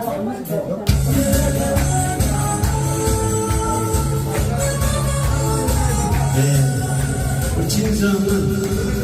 네. 우리 진성은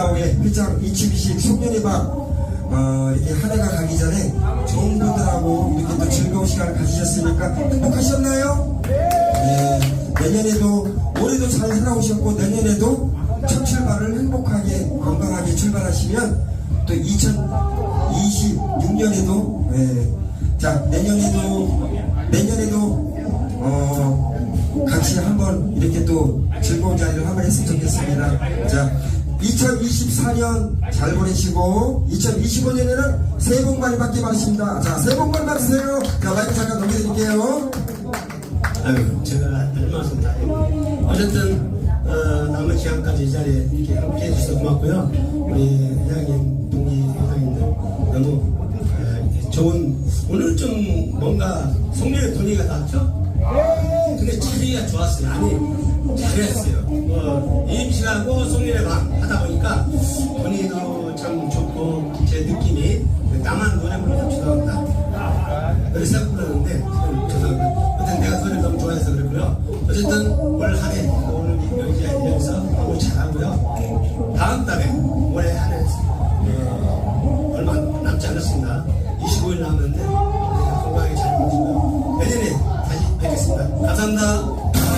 145회 회장 이치비식 송년회 방, 어, 이렇게 한 해가 가기 전에 좋은 분들하고 이렇게 또 즐거운 시간을 가지셨으니까 행복하셨나요? 네. 내년에도, 올해도 잘 살아오셨고, 내년에도 첫 출발을 행복하게, 건강하게 출발하시면 또 2026년에도, 자, 내년에도, 내년에도, 어, 같이 한번 이렇게 또 즐거운 자리를 한번 했으면 좋겠습니다. 자, 2024년 잘 보내시고, 2025년에는 새해 복 많이 받기 바랍니다. 자, 새해 복 많이 받으세요. 자, 마이크 잠깐 넘겨드릴게요. 아유, 제가 할 말씀 다. 어쨌든, 어, 남은 시간까지 이 자리에 이렇게 함께 해주셔서 고맙고요. 우리 회장님, 동기 회장님들 너무 어, 좋은, 오늘 좀 뭔가 송년회 분위기가 났죠? 근데 분위기가 좋았어요. 아니, 잘했어요. 뭐, 임신하고 송년회 방 하다 보니까 분위기도 참 좋고, 제 느낌이 나만 노래 부르면 죄송합니다. 그래서 부르는데 죄송합니다. 어쨌든 내가 소리를 너무 좋아해서 그랬고요. 어쨌든 올 한해 오늘 여기 여기서 너무 잘하고요. 다음 달에 올해 한해 어, 얼마 남지 않았습니다. 25일 남았는데 네, 건강하게 잘 보시고요. 내년에 하겠습니다. 감사합니다.